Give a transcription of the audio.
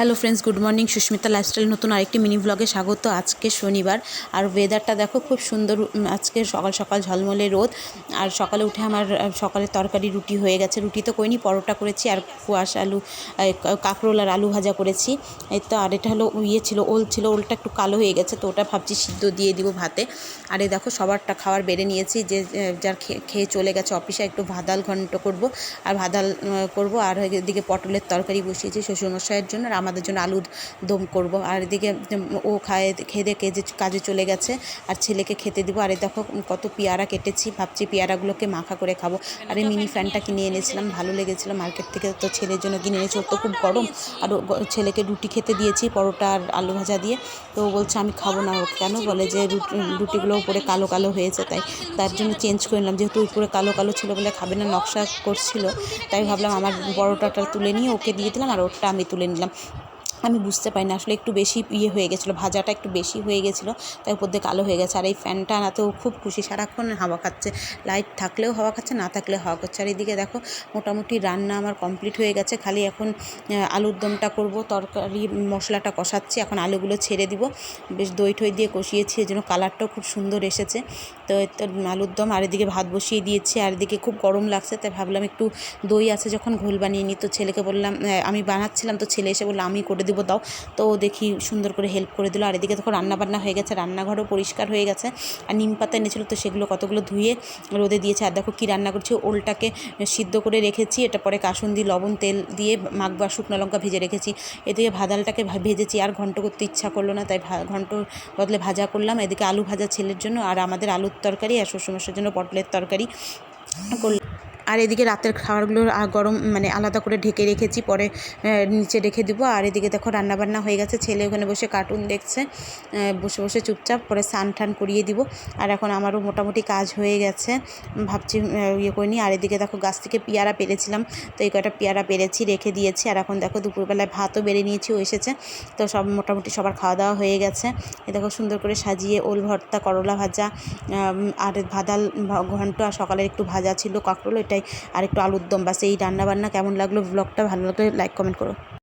Hello friends, good morning, Susmita lifestyle নতুন আরেকটি mini ব্লগে স্বাগত। আজকে শনিবার, আর ওয়েদারটা দেখো খুব সুন্দর আজকে সকাল সকাল ঝলমলে রোদ, আর সকালে উঠে আমার সকালে তরকারি রুটি হয়ে গেছে। রুটি তো করিনি পরোটা করেছি, আর কুয়াশ আলু কাঁকরোল আর আলু ভাজা করেছি। এই তো, আর এটা হলো ইয়ে ছিল, ওল ছিল, ওলটা একটু কালো হয়ে গেছে, তো ওটা ভাবছি সিদ্ধ দিয়ে দিব ভাতে। আর এই দেখো, সবারটা খাবার বেড়ে নিয়েছি, যে যার খেয়ে- চলে গেছে অফিসে, একটু ভাদাল ঘন্ট করব, আর ভাদাল করব, আর এদিকে পটলের তরকারি বসিয়েছি শ্বশুরমশাইয়ের জন্য, আর আমাদের জন্য আলুর দম করব। আর এদিকে ও খায়, খেয়ে দিয়ে কেজে কাজে চলে গেছে। আর ছেলেকে খেতে দিব। আর দেখো কত পেয়ারা কেটেছি। ভাবছি পেয়ারাগুলোকে মাখা করে খাব। আর এই মিনি ফ্যানটা কিনে এনেছিলাম। ভালো লেগেছিলো। মার্কেট থেকে তো ছেলের জন্য কিনে এনেছি। ওর তো খুব গরম। আর ছেলেকে রুটি খেতে দিয়েছি পরোটা আর আলু ভাজা দিয়ে। তো বলছে, আমি খাব না কেন? বলে যে, রুটি রুটিগুলো উপরে কালো কালো হয়েছে। তাই তার জন্য চেঞ্জ করে নিলাম। যেহেতু উপরে কালো কালো ছিল বলে খাবে না, নকশা করছিল। তাই ভাবলাম, আমার পরোটাটা তুলে নিয়ে ওকে দিয়ে দিলাম। আর ওরটা আমি তুলে নিলাম। আমি বুঝতে পারি না, আসলে একটু বেশি ইয়ে হয়ে গেছিল, ভাজাটা একটু বেশি হয়ে গেছিল, তাই উপর দিয়ে কালো হয়ে গেছে। আর এই ফ্যানটা আনাতেও খুব খুশি, সারাক্ষণ হাওয়া খাচ্ছে, লাইট থাকলেও হাওয়া খাচ্ছে, না থাকলেও হাওয়া খাচ্ছে আর এদিকে দেখো, মোটামুটি রান্না আমার কমপ্লিট হয়ে গেছে, খালি এখন আলুর দমটা করব, তরকারি, মশলাটা কষাচ্ছি, এখন আলুগুলো ছেড়ে দিব। বেশ দই ঠই দিয়ে কষিয়েছি, এই জন্য কালারটাও খুব সুন্দর এসেছে। তো আলুর দম, আর এদিকে ভাত বসিয়ে দিয়েছি, আর এদিকে খুব গরম লাগছে, তাই ভাবলাম একটু দই আছে যখন ঘোল বানিয়ে নিই তো ছেলেকে বললাম আমি বানাচ্ছিলাম তো ছেলে এসে বলল, আমি করে দেবো দাও। তো দেখি সুন্দর করে হেল্প করে দিল। আর এদিকে তখন রান্নাবান্না হয়ে গেছে, রান্নাঘরও পরিষ্কার হয়ে গেছে। আর নিম পাতা এনেছিলো তো সেগুলো কতগুলো ধুয়ে রোদে দিয়েছে। আর দেখো কী রান্না করছি, ওলটাকে সিদ্ধ করে রেখেছি। এটা পরে কাসুন্দি, লবণ, তেল দিয়ে মাখবা, শুকনো লঙ্কা ভেজে রেখেছি। এদিকে ভাদালটাকে ভেজেছি, আর ঘন্ট করতে ইচ্ছা করল না, তাই ঘন্ট বদলে ভাজা করলাম। এদিকে আলু ভাজা ছেলের জন্য, আর আমাদের আলুর তরকারি আর শ্বশুরমশার জন্য পটলের তরকারি করলাম। আর এদিকে রাতের খাবারগুলো গরম মানে আলাদা করে ঢেকে রেখেছি, পরে নিচে রেখে দেবো। আর এদিকে দেখো রান্নাবান্না হয়ে গেছে, ছেলে ওখানে বসে কার্টুন দেখছে বসে বসে চুপচাপ, পরে স্নান টান করিয়ে দিব। আর এখন আমারও মোটামুটি কাজ হয়ে গেছে, ভাবছি ইয়ে করিনি আর এদিকে দেখো গাছ থেকে পেয়ারা পেরেছিলাম, তো এই কয়টা পেয়ারা পেরেছি, রেখে দিয়েছি। আর এখন দেখো দুপুরবেলায় ভাতও বেড়ে নিয়েছি এসেছে, তো সব মোটামুটি সবার খাওয়া দাওয়া হয়ে গেছে। এ দেখো সুন্দর করে সাজিয়ে ওল ভর্তা, করলা ভাজা আর ভাদাল ঘন্ট আর সকালের একটু ভাজা ছিল, কাঁকরোল, এটাই আর একটু আলুর দম বাস এই রান্না বান্না কেমন লাগল ব্লগটা ভালো লাগলে লাইক কমেন্ট করো।